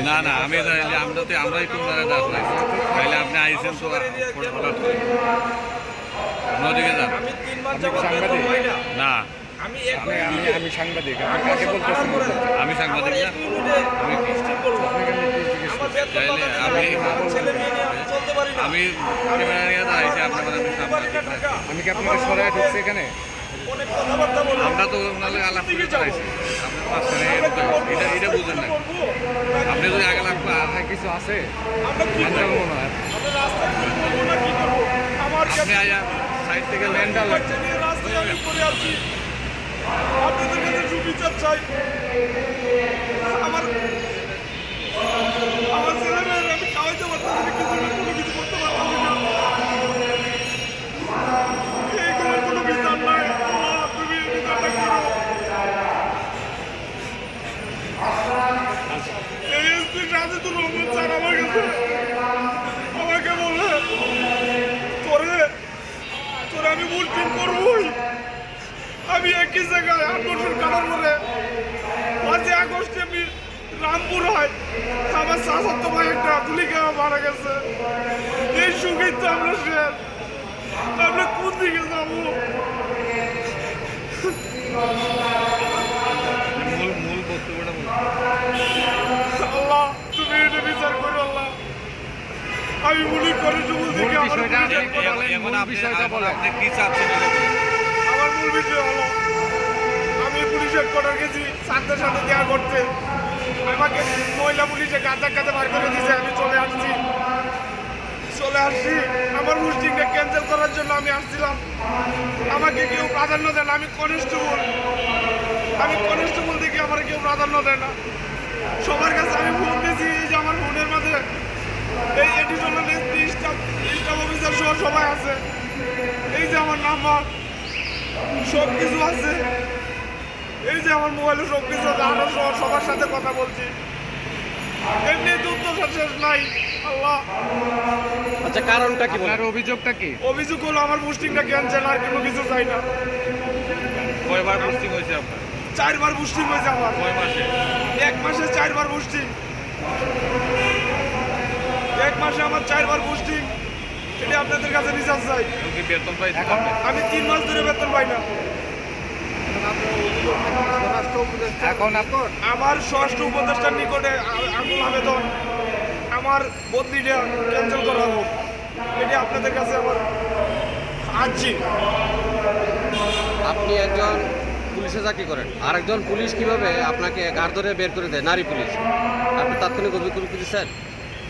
না না আমি দাঁড়াইলে আমরা তো আমরাই তো ওনারা দাঁড়াইছি তাইলে আপনি আইসেন তো ওদিকে যান। আমি তিন মাস আপনি যাবত কি বেতন সাংবাদিক? পাই না। না। আমি আমি আমি আমি সাংবাদিক। আমি সাংবাদিক না। আমি কিস্তি করব আপনাকে আমি চাইলে আমি- ক্যামেরা নিয়ে দাঁড়াইছি আপনার আমি কি আপনাকে সরাই ঢুকছি এখানে? আমরা তো ওনাদের আলাপ করে আপনার গেছে। এটা এটা বুঝেন না আপনি যদি আগে লাগবে মাথায় কিছু আছে আমরা মনে হয়। আপনি আয়া সাইড থেকে ল্যান্ডার লাগছে আপনি কাছে চাই আমার আমার ছেলে মেয়ের আমি খাওয়াইতে পারতেছি না কিছু না কোনো কিছু করতে পারতেছি না এইগুলোর কোনো বিচার নাই আল্লাহ, তুমি এই বিচারটা করো এই এসপি রাজিদুর রহমান স্যার আমার কাছে আমাকে বলে তোরে তোরে আমি ভুলটি করবই আমি একই জায়গায় আট বছর কাটার পরে পাঁচই আগস্টে আমি রামপুর হয়। আমার শাসত্ব ভাই একটা খাওয়া মারা গেছে। এই সুখেই তো আমরা শেষ। আমরা কোন দিকে যাব? মূল মূল আল্লাহ তুমি এটা বিচার করো আল্লাহ। আমি মনে করি সবুজ দিকে আমার বিষয়টা পুলিশ আপনি কি চাচ্ছেন। আমার মূল বিষয় হলো, আমি পুলিশ হেডকোয়ার্টার গেছি সাথের সাথে দেওয়া করতে। আমাকে মহিলা পুলিশে কাঁচা কাঁচা বার করে দিয়েছে আমি চলে আসছি। চলে আসছি, আমার রুস্টিংটা ক্যান্সেল করার জন্য আমি আসছিলাম। আমাকে কেউ প্রাধান্য দেয় না, আমি কনস্টেবল আমি কনস্টেবল দেখে আমার কেউ প্রাধান্য দেয় না। সবার কাছে আমি ফোন দিয়েছি, এই যে আমার ফোনের মাঝে এই এডিশনাল স্টাফ অফিসার সহ সবাই আছে। এই যে আমার নাম্বার সব কিছু আছে। এই যে আমার মোবাইলে সব কিছু আছে আরও সহ সবার সাথে কথা বলছি। এমনি যুদ্ধ শেষ নাই আল্লাহ। আচ্ছা কারণটা কি আপনার অভিযোগটা কি? অভিযোগ হলো আমার বুস্টিংটা ক্যান্সেল আর কোনো কিছু চাই না। কয়বার পোস্টিং হয়েছে আপনার? চারবার বুস্টিং হয়েছে আমার। কয় মাসে? এক মাসে চারবার বুস্টিং এক মাসে আমার চারবার বুস্টিং এটা আপনাদের কাছে রিচার্জ চাই। বেতন আপনি আমি তিন মাস ধরে বেতন পাই না। এখন আমার স্বরাষ্ট্র উপদেষ্টার নিকটে আ- আকুল আবেদন আমার বদলিটা ক্যান্সেল করা হোক। এটি আপনাদের কাছে আমার আনছি আপনি একজন পুলিশে চাকরি করেন আরেকজন পুলিশ কীভাবে আপনাকে গাড় ধরে বের করে দেয়? নারী পুলিশ। আপনি তাৎক্ষণিক অভিযোগ দিচ্ছেন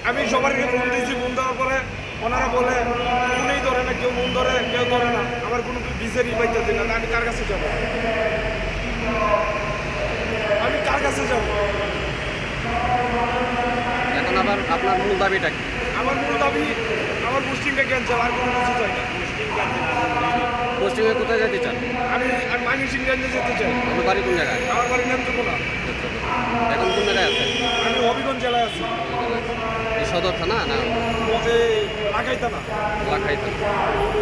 আমি সবারকে ফোন দিয়েছি ফোন দেওয়ার পরে ওনারা বলে ফোনেই ধরে না কেউ মন ধরে কেউ ধরে না। আমার কোনো বিচারই পাইতেছি না আমি কার কাছে যাব? আমি কার কাছে যাব? এখন আবার আপনার মূল দাবিটা কি? আমার মূল দাবি আমার পোস্টিংটা ক্যান্সেল আর কোনো কিছু চাই না। পশ্চিমে কোথায় যেতে চান? আমি আমি সিংগেঞ্জে যেতে চাই। আপনার বাড়ি কোন জায়গায়? আমার বাড়ি নেত্রকোনা। এখন কোন জায়গায় আছে আমি হবিগঞ্জ জেলায় আছি। এই সদর থানা না? লাগাইতা না লাখাই থানা